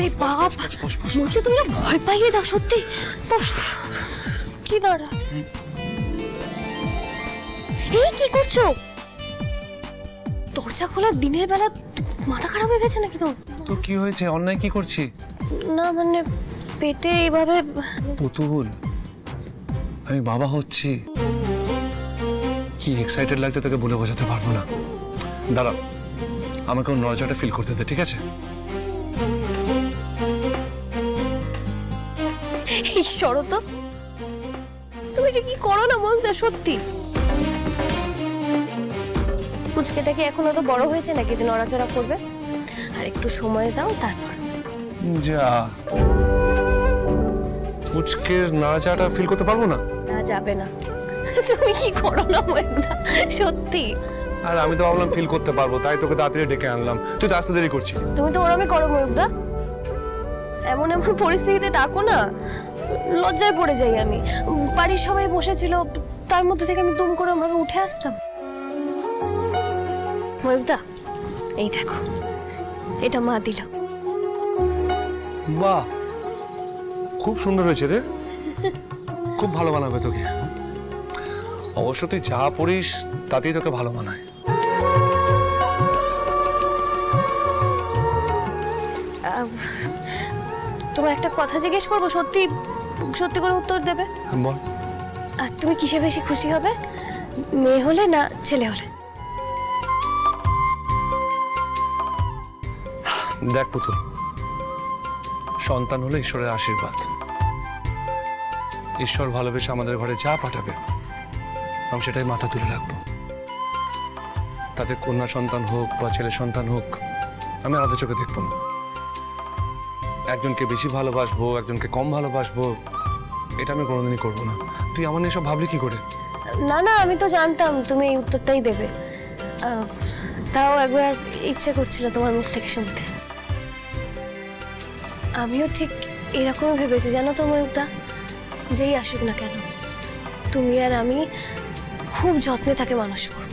ওরে বাপ। মধ্যে তুমি ভয় পাইয়ে দাও সত্যি। কি দাঁড়া। এই কি করছ? দরজা খোলা দিনের বেলা মাথা খারাপ হয়ে গেছে নাকি তোমার? তো কি হয়েছে? অন্যায় কি করছি? না মানে পেটে এইভাবে পুতুল। আমি বাবা হচ্ছি। কি এক্সাইটেড লাগছে তোকে বলে বোঝাতে পারব না। দাঁড়া আমাকে ওর নড়াচড়াটা ফিল করতে দে ঠিক আছে? এই তো। তুমি যে কি করো না বলতে সত্যি? পুচকেটা কি এখন অত বড় হয়েছে নাকি যে নড়াচড়া করবে? আর একটু সময় দাও তারপর। যা। পুচকের নাড়াচাড়াটা ফিল করতে পারব না? না যাবে না। তুমি কি করো না ময়দা সত্যি? আর আমি তো ভাবলাম ফিল করতে পারব তাই তোকে তাড়াতাড়ি ডেকে আনলাম। তুই তো আসতে দেরি করছিস। তুমি তো ওরমই করো ময়ুকদা এমন এমন পরিস্থিতিতে ডাকো না। লজ্জায় পড়ে যাই আমি। বাড়ির সবাই বসেছিল তার মধ্যে থেকে আমি দুম করে ভাবে উঠে আসতাম। ময়ুকদা এই দেখো এটা মা দিল। বাহ খুব সুন্দর হয়েছে রে। খুব ভালো মানাবে তোকে। অবশ্য তুই যা পড়িস তাতেই তোকে ভালো মানায়। তোমার একটা কথা জিজ্ঞেস করব সত্যি সত্যি করে উত্তর দেবে? বল। আর তুমি কিসে বেশি খুশি হবে? মেয়ে হলে না ছেলে হলে? দেখ পুতুল সন্তান হলো ঈশ্বরের আশীর্বাদ। ঈশ্বর ভালোবেসে আমাদের ঘরে যা পাঠাবে আমি সেটাই মাথা তুলে রাখব। তাতে কন্যা সন্তান হোক বা ছেলে সন্তান হোক আমি আলাদা চোখে দেখব না। একজনকে বেশি ভালোবাসবো, একজনকে কম ভালোবাসবো, এটা আমি কোনোদিনই করব না। তুই আমার নিয়ে সব ভাবলি কি করে? না না, আমি তো জানতাম, তুমি এই উত্তরটাই দেবে। তাও একবার ইচ্ছে করছিল তোমার মুখ থেকে শুনতে। আমিও ঠিক এরকমই ভেবেছি, জানো তো ময়ূকদা যেই আসুক না কেন, তুমি আর আমি খুব যত্নে তাকে মানুষ করব।